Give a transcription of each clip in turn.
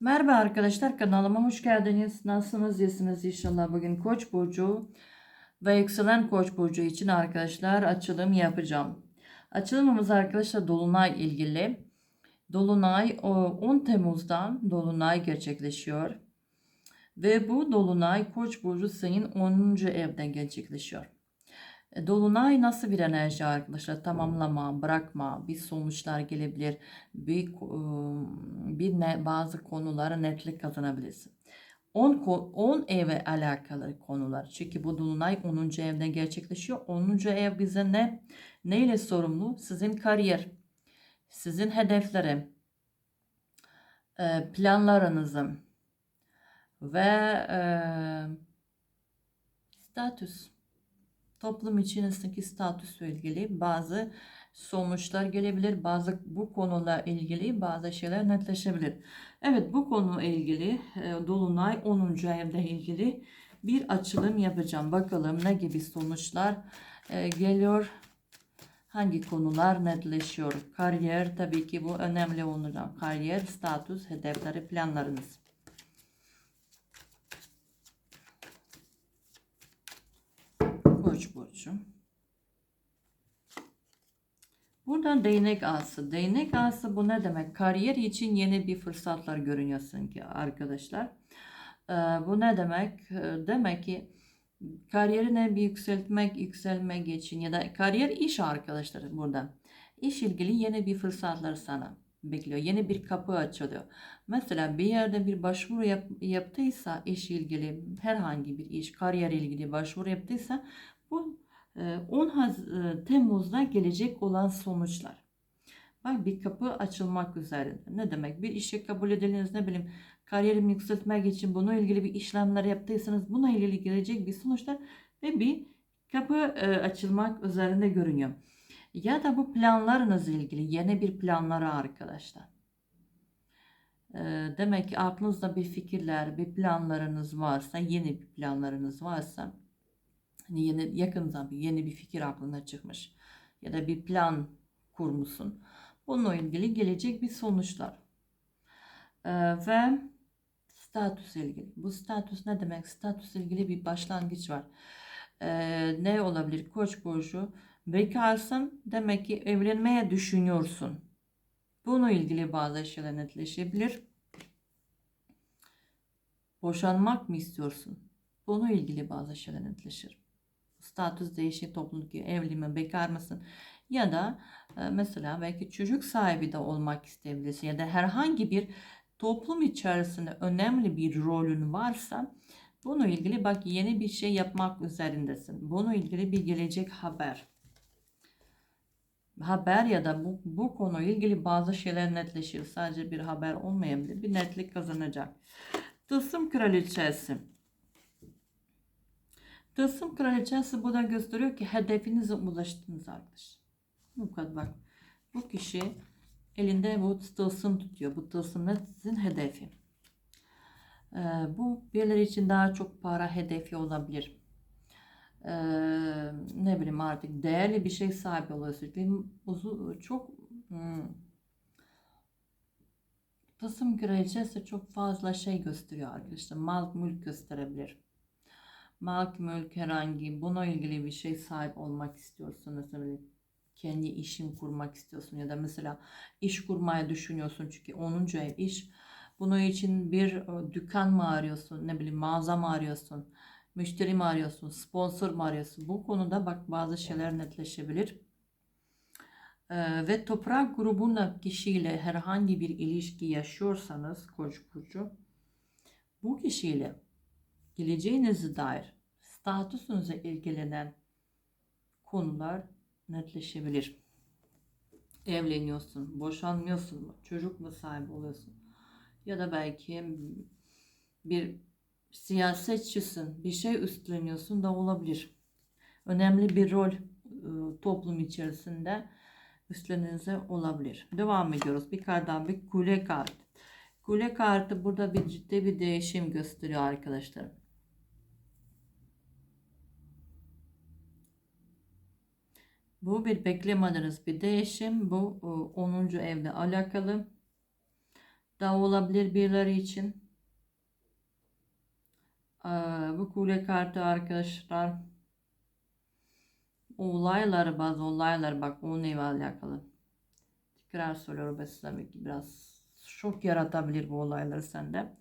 Merhaba arkadaşlar kanalıma hoş geldiniz. Nasılsınız? İyisiniz inşallah. Bugün Koç burcu ve yükselen Koç burcu için arkadaşlar açılım yapacağım. Açılımımız arkadaşlar dolunay ilgili. Dolunay o 10 Temmuz'dan dolunay gerçekleşiyor. Ve bu dolunay Koç burcu senin 10. evden gerçekleşiyor. E, Dolunay nasıl bir enerji arkadaşlar? Tamamlama, bırakma, bir sonuçlar gelebilir. Bir, bir ne, bazı konulara netlik kazanabilirsin. 10, 10 eve alakalı konular. Çünkü bu dolunay 10. evden gerçekleşiyor. 10. ev bize ne? Neyle sorumlu? Sizin kariyer, sizin hedefleri, e, planlarınızı ve e, statüs toplum içerisindeki statüsle ilgili bazı sonuçlar gelebilir. Bazı bu konuyla ilgili bazı şeyler netleşebilir. Evet bu konuyla ilgili e, Dolunay 10. evde ilgili bir açılım yapacağım. Bakalım ne gibi sonuçlar e, geliyor. Hangi konular netleşiyor? Kariyer tabii ki bu önemli olacak. Kariyer, statüs, hedefleri, planlarınız. Koç burcu. Burada değnek ağası. Değnek ağası bu ne demek? Kariyer için yeni bir fırsatlar görünüyorsun ki arkadaşlar. Ee, bu ne demek? Ee, demek ki kariyerine bir yükseltmek, yükselmek için ya da kariyer iş arkadaşlar burada. İş ilgili yeni bir fırsatlar sana bekliyor. Yeni bir kapı açılıyor. Mesela bir yerde bir başvuru yap, yaptıysa iş ilgili herhangi bir iş, kariyer ilgili başvuru yaptıysa bu 10 Haz e, Temmuz'da gelecek olan sonuçlar. Bak bir kapı açılmak üzere. Ne demek? Bir işe kabul ediliniz ne bileyim kariyerimi yükseltmek için bununla ilgili bir işlemler yaptıysanız buna ilgili gelecek bir sonuçlar ve bir kapı e, açılmak üzerinde görünüyor. Ya da bu planlarınızla ilgili yeni bir planları arkadaşlar. E, demek ki aklınızda bir fikirler, bir planlarınız varsa, yeni bir planlarınız varsa hani yeni yakın zaman yeni bir fikir aklına çıkmış ya da bir plan kurmuşsun. Bununla ilgili gelecek bir sonuçlar. Ee, ve statüs ilgili. Bu statüs ne demek? Statüs ilgili bir başlangıç var. Ee, ne olabilir? Koç burcu. Bekarsın demek ki evlenmeye düşünüyorsun. Bununla ilgili bazı şeyler netleşebilir. Boşanmak mı istiyorsun? Bununla ilgili bazı şeyler netleşir. Statüs değişir toplumdaki evli mi, bekar mısın? Ya da e, mesela belki çocuk sahibi de olmak isteyebilirsin ya da herhangi bir toplum içerisinde önemli bir rolün varsa bununla ilgili bak yeni bir şey yapmak üzerindesin. Bununla ilgili bir gelecek haber. Haber ya da bu, bu konuyla ilgili bazı şeyler netleşir. Sadece bir haber olmayabilir. Bir netlik kazanacak. Tılsım kraliçesi. Tılsım kraliçesi bu da gösteriyor ki hedefinize ulaştınız arkadaşlar. Bu kadar bak. Bu kişi elinde bu tılsım tutuyor. Bu tılsım ne sizin hedefi. Ee, bu birileri için daha çok para hedefi olabilir. Ee, ne bileyim artık değerli bir şey sahibi oluyorsun. Uzun, çok hmm, Tılsım kraliçesi çok fazla şey gösteriyor arkadaşlar. Mal mülk gösterebilir mal mülk herhangi buna ilgili bir şey sahip olmak istiyorsun mesela kendi işin kurmak istiyorsun ya da mesela iş kurmaya düşünüyorsun çünkü 10. ev iş bunun için bir e, dükkan mı arıyorsun ne bileyim mağaza mı arıyorsun müşteri mi arıyorsun sponsor mu arıyorsun bu konuda bak bazı şeyler netleşebilir ee, ve toprak grubunda kişiyle herhangi bir ilişki yaşıyorsanız koç burcu bu kişiyle geleceğinize dair statüsünüze ilgilenen konular netleşebilir. Evleniyorsun, boşanmıyorsun mu, çocuk mu sahibi oluyorsun? Ya da belki bir siyasetçisin, bir şey üstleniyorsun da olabilir. Önemli bir rol ıı, toplum içerisinde üstleninize olabilir. Devam ediyoruz. Bir karttan bir kule kartı. Kule kartı burada bir ciddi bir değişim gösteriyor arkadaşlar. Bu bir beklemediğiniz bir değişim. Bu 10. evle alakalı. da olabilir birileri için. Ee, bu kule kartı arkadaşlar olaylar bazı olaylar bak onunla alakalı. Tekrar söylüyorum ben size belki biraz şok yaratabilir bu olaylar sende.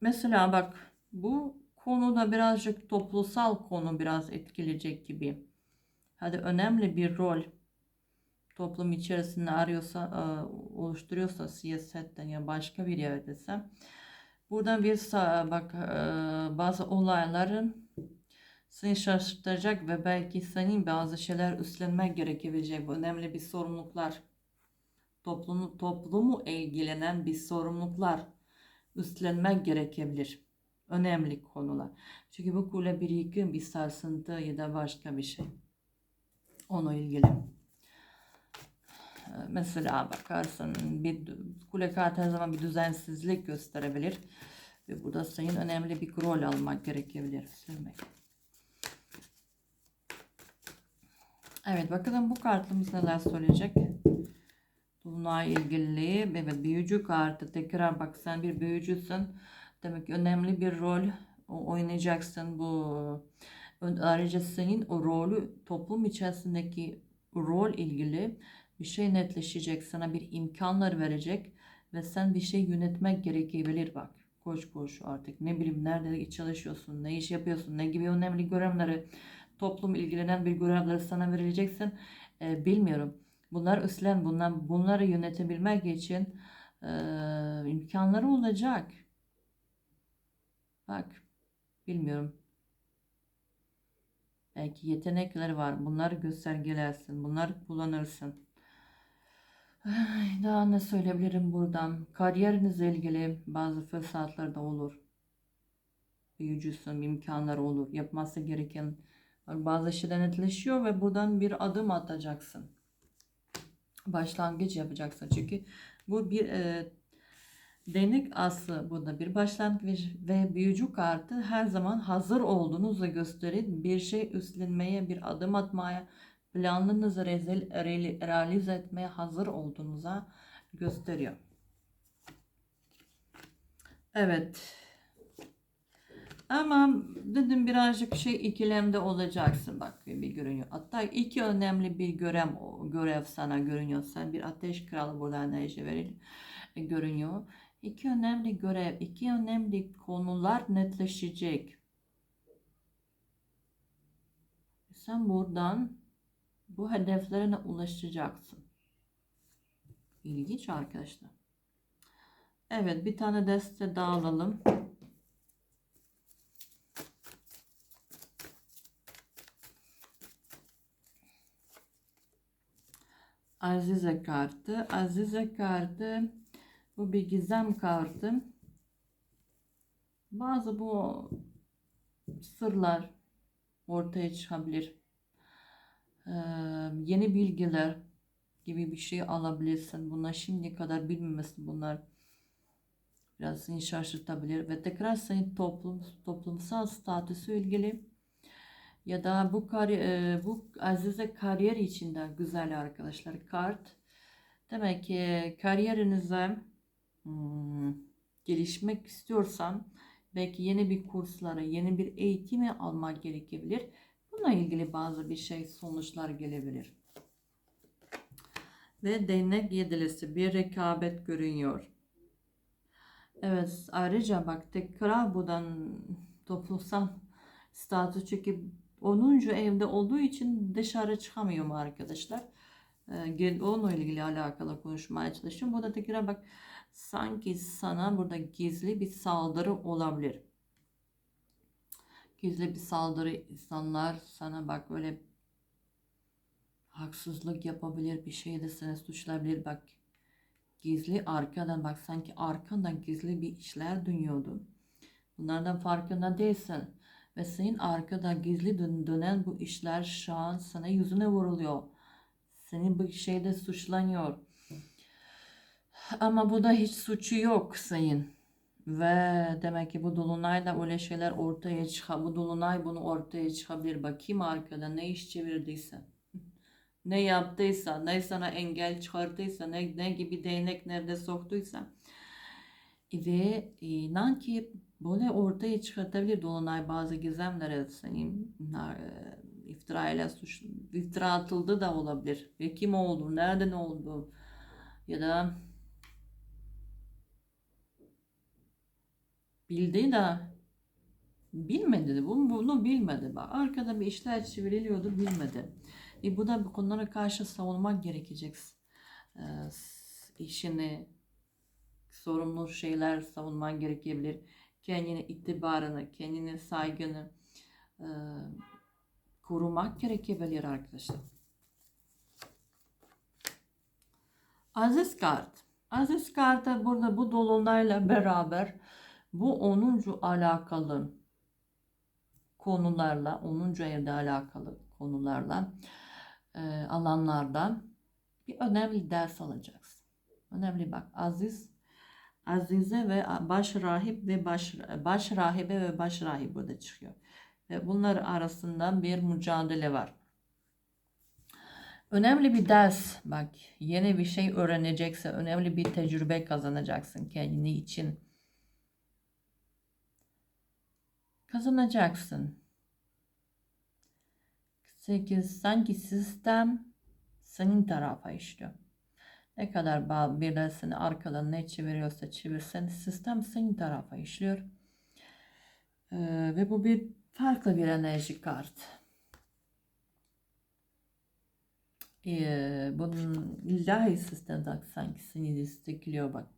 Mesela bak bu konuda birazcık toplumsal konu biraz etkileyecek gibi. Hadi önemli bir rol toplum içerisinde arıyorsa, e, oluşturuyorsa siyasetten ya başka bir yerdese buradan bir bak e, bazı olayların seni şaşırtacak ve belki senin bazı şeyler üstlenmek gerekebilecek bu önemli bir sorumluluklar toplumu toplumu ilgilenen bir sorumluluklar üstlenmek gerekebilir. Önemli konular. Çünkü bu kule bir yıkım, bir sarsıntı ya da başka bir şey. Onunla ilgili. Ee, Mesela bakarsın bir kule kartı her zaman bir düzensizlik gösterebilir. Ve burada senin önemli bir rol almak gerekebilir. Silmek. Evet bakalım bu kartımız neler söyleyecek. Dolunay ilgili evet büyücü kartı tekrar bak sen bir büyücüsün demek ki önemli bir rol oynayacaksın bu ayrıca senin o rolü toplum içerisindeki rol ilgili bir şey netleşecek sana bir imkanlar verecek ve sen bir şey yönetmek gerekebilir. Bak koş koş artık. Ne bileyim nerede çalışıyorsun ne iş yapıyorsun ne gibi önemli görevleri toplum ilgilenen bir görevleri sana verileceksin Ee, bilmiyorum. Bunlar üstlen, bunlar, bunları yönetebilmek için e, imkanları olacak. Bak, bilmiyorum. Belki yetenekleri var. Bunları göstergelersin. Bunları kullanırsın. Daha ne söyleyebilirim buradan? Kariyerinizle ilgili bazı fırsatlar da olur. Büyücüsün, imkanlar olur. Yapması gereken bazı şeyler netleşiyor ve buradan bir adım atacaksın başlangıç yapacaksın. Çünkü bu bir e, değnek aslı burada bir başlangıç ve büyücü kartı her zaman hazır olduğunuzu gösterir. Bir şey üstlenmeye, bir adım atmaya, planlarınızı realize etmeye hazır olduğunuza gösteriyor. Evet. Ama dedim birazcık şey ikilemde olacaksın bak bir görünüyor. Hatta iki önemli bir görev görev sana görünüyor. Sen bir ateş kralı burada enerji veril e, görünüyor. İki önemli görev, iki önemli konular netleşecek. Sen buradan bu hedeflerine ulaşacaksın. İlginç arkadaşlar. Evet bir tane deste daha alalım. Azize kartı. Azize kartı bu bir gizem kartı. Bazı bu sırlar ortaya çıkabilir. Ee, yeni bilgiler gibi bir şey alabilirsin. Bunlar şimdi kadar bilmemesi bunlar biraz seni şaşırtabilir ve tekrar senin toplum toplumsal statüsü ilgili ya da bu kari, e, bu Azize kariyer içinde güzel arkadaşlar kart. Demek ki kariyerinize hmm, gelişmek istiyorsan belki yeni bir kurslara, yeni bir eğitimi almak gerekebilir. Bununla ilgili bazı bir şey sonuçlar gelebilir. Ve değnek yedilisi bir rekabet görünüyor. Evet ayrıca bak tekrar buradan toplumsal statü çünkü 10. evde olduğu için dışarı çıkamıyor mu arkadaşlar? Ee, onunla ilgili alakalı konuşmaya çalışıyorum. Burada tekrar bak sanki sana burada gizli bir saldırı olabilir. Gizli bir saldırı insanlar sana bak öyle haksızlık yapabilir bir şey de seni suçlayabilir bak gizli arkadan bak sanki arkandan gizli bir işler dönüyordu. Bunlardan farkında değilsin. Ve senin arkada gizli dön- dönen bu işler şu an sana yüzüne vuruluyor. Senin bu şeyde suçlanıyor. Ama bu da hiç suçu yok senin. Ve demek ki bu dolunayda öyle şeyler ortaya çıkar. Bu dolunay bunu ortaya çıkabilir. Bakayım arkada ne iş çevirdiyse. ne yaptıysa, ne sana engel çıkarttıysa, ne, ne gibi değnek nerede soktuysa ve inan ki böyle ortaya çıkartabilir Dolunay bazı gizemlere senin e, iftira ile suç iftira atıldı da olabilir. Ve kim oldu, nereden oldu ya da bildi de bilmedi de bunu, bunu bilmedi. Bak arkada bir işler çevriliyordu bilmedi. E bu da bu konulara karşı savunmak gerekecek. E, işini, sorumlu şeyler savunman gerekebilir. Kendine itibarını, kendine saygını e, korumak gerekebilir arkadaşlar. Aziz kart. Aziz kartı burada bu dolunayla beraber bu 10. alakalı konularla 10. evde alakalı konularla e, alanlardan bir önemli ders alacaksın. Önemli bak Aziz Azize ve baş rahip ve baş, baş rahibe ve baş rahip burada çıkıyor. Ve bunlar arasında bir mücadele var. Önemli bir ders bak yeni bir şey öğrenecekse önemli bir tecrübe kazanacaksın kendini için. Kazanacaksın. 8 sanki sistem senin tarafa işliyor. Ne kadar birilerini arkadan ne çeviriyorsa çevirsen sistem senin tarafa işliyor. Ee, ve bu bir farklı bir enerji kart. Ee, bunun ilahi sistem sanki seni destekliyor bak.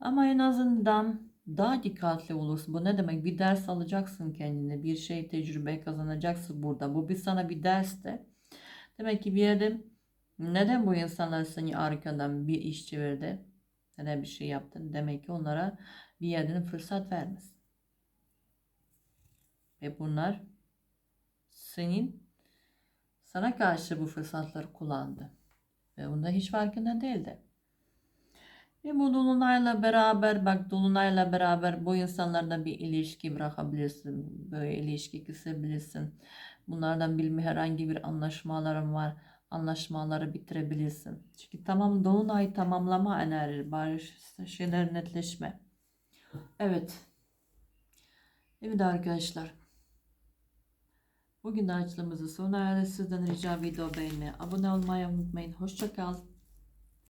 Ama en azından daha dikkatli olursun. Bu ne demek? Bir ders alacaksın kendine. Bir şey tecrübe kazanacaksın burada. Bu bir sana bir ders de. Demek ki bir yerde neden bu insanlar seni arkadan bir iş çevirdi? Neden bir şey yaptın? Demek ki onlara bir yerden fırsat vermez. Ve bunlar senin sana karşı bu fırsatları kullandı. Ve bunda hiç farkında değildi. Ve bu dolunayla beraber bak dolunayla beraber bu insanlarla bir ilişki bırakabilirsin. Böyle ilişki kesebilirsin. Bunlardan bilme herhangi bir anlaşmalarım var. Anlaşmaları bitirebilirsin. Çünkü tamam dolunay tamamlama enerji, barış şeyler netleşme. Evet. Evet arkadaşlar. Bugün de açılımızı sona erdi. Sizden rica video beğenmeyi, abone olmayı unutmayın. Hoşça kal.